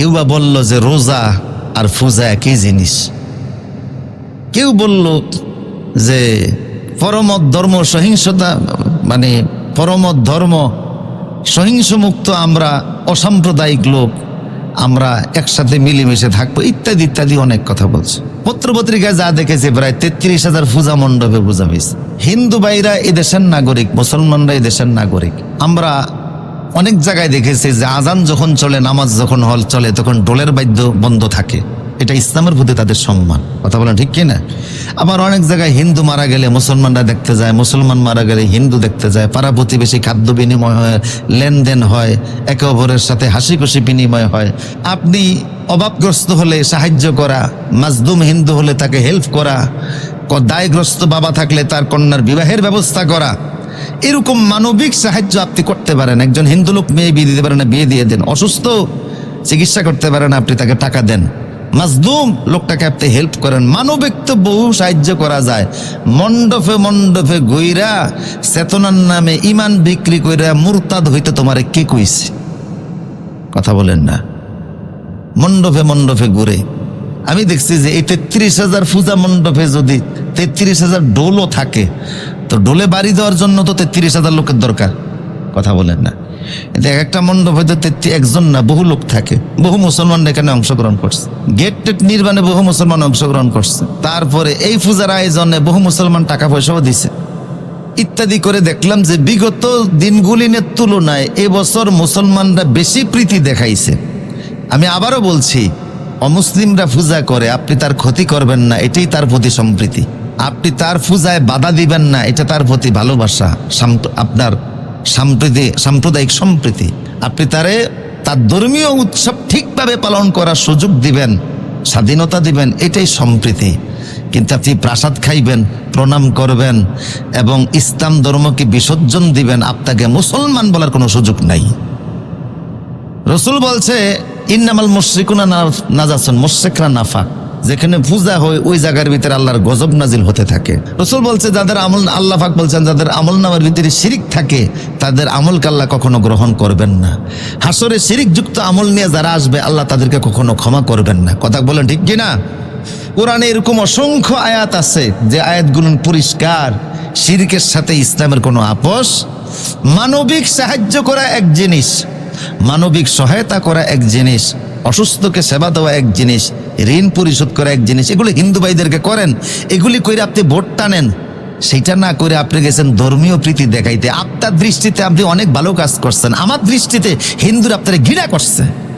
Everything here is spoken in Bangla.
কেউ বা বলল যে রোজা আর ফুজা একই জিনিস। কেউ বলল যে পরমত ধর্ম সহিংসতা মানে পরমত ধর্ম সহিংস মুক্ত আমরা, অসাম্প্রদায়িক লোক, আমরা একসাথে মিলেমিশে থাকব, ইত্যাদি ইত্যাদি অনেক কথা বলছে। পত্রপত্রিকায় যা দেখেছে, প্রায় তেত্রিশ হাজার পূজা মণ্ডপে পূজা হয়েছে। হিন্দু ভাইরা এই দেশের নাগরিক, মুসলমানরা এই দেশের নাগরিক। আমরা অনেক জায়গায় দেখেছি যে আজান যখন চলে, নামাজ যখন হল চলে, তখন ডোলের বাদ্য বন্ধ থাকে। এটা ইসলামের প্রতি তাদের সম্মান। কথা বলেন ঠিক কিনা? আবার অনেক জায়গায় হিন্দু মারা গেলে মুসলমানরা দেখতে যায়, মুসলমান মারা গেলে হিন্দু দেখতে যায়, পাড়া প্রতিবেশী খাদ্য বিনিময় হয়, লেনদেন হয়, একে অপরের সাথে হাসি খুশি বিনিময় হয়। আপনি অভাবগ্রস্ত হলে সাহায্য করা মাজদুম হিন্দু হলে তাকে হেল্প করা দায়গ্রস্ত বাবা থাকলে তার কন্যার বিবাহের ব্যবস্থা করা এরকম মানবিক সাহায্য আপনি করতে পারেন। একজন হিন্দু লোক মেয়ে বিয়ে দিতে পারেন না, বিয়ে দিয়ে দেন। অসুস্থ, চিকিৎসা করতে পারেন আপনি তাকে টাকা দেন। মাজদুম লোকটাকে আপনি হেল্প করেন। মানবিক তো বহু সাহায্য করা যায়। মণ্ডপে মণ্ডপে গইরা চেতনার নামে ইমান বিক্রি কইরা মুরতাদ হইতে তোমারে কে কইছে? কথা বলেন না। মণ্ডপে মণ্ডপে ঘুরে। আমি দেখছি যে এই তেত্রিশ হাজার পূজা মণ্ডপে যদি তেত্রিশ হাজার ডোলও থাকে তো ডোলে বাড়ি দেওয়ার জন্য তো তেত্রিশ হাজার লোকের দরকার। কথা বলেন না। এক একটা মণ্ডপ হয়তো একজন না, বহু লোক থাকে। বহু মুসলমান এখানে অংশগ্রহণ করছে। গেট টেট নির্মাণে বহু মুসলমান অংশগ্রহণ করছে। তারপরে এই পূজার আয়োজনে বহু মুসলমান টাকা পয়সাও দিছে। ইত্যাদি করে দেখলাম যে বিগত দিনগুলিনের তুলনায় এবছর মুসলমানরা বেশি প্রীতি দেখাইছে। আমি আবারও বলছি, অমুসলিমরা পূজা করে, আপনি তার ক্ষতি করবেন না, এটাই তার প্রতি সম্প্রীতি। আপনি তার পূজায় বাধা দিবেন না, এটা তার প্রতি ভালোবাসা আপনার সাম্প্রতি, সাম্প্রদায়িক সম্প্রীতি। আপনি তারে তার ধর্মীয় উৎসব ঠিকভাবে পালন করার সুযোগ দিবেন, স্বাধীনতা দিবেন, এটাই সম্প্রীতি। কিন্তু আপনি প্রাসাদ খাইবেন, প্রণাম করবেন এবং ইসলাম ধর্মকে বিসর্জন দিবেন, আপনাকে মুসলমান বলার কোনো সুযোগ নাই। রসুল বলছে, ইন্নামাল মুশ্রিকুনা নাজাসন, মুশ্রিকরা নাফা যেখানে পূজা হয়, ওই জায়গার ভিতরে আল্লাহর গজব নাজিল হতে থাকে। রসুল বলছে, যাদের আমল, আল্লাহ পাক বলছেন, যাদের আমল নামের ভিতরে শিরিক থাকে, তাদের আমলকে আল্লাহ কখনো গ্রহণ করবেন না। হাসরে শিরিক যুক্ত আমল নিয়ে যারা আসবে, আল্লাহ তাদেরকে কখনো ক্ষমা করবেন না। কথা বলেন ঠিক কিনা? কোরআনে এরকম অসংখ্য আয়াত আছে, যে আয়াতগুলো পরিষ্কার। শিরিকের সাথে ইসলামের কোনো আপোষ? মানবিক সাহায্য করা এক জিনিস, মানবিক সহায়তা করা এক জিনিস। অসুস্থকে সেবা দেওয়া এক জিনিস, ঋণ পরিশোধ করা এক জিনিস, এগুলি হিন্দু ভাইদেরকে করেন। এগুলি করে আপনি ভোট টানেন সেটা না করে আপনি গেছেন ধর্মীয় প্রীতি দেখাইতে। আপনার দৃষ্টিতে আপনি অনেক ভালো কাজ করছেন। আমার দৃষ্টিতে হিন্দুরা আপনারা ঘৃণা করছে।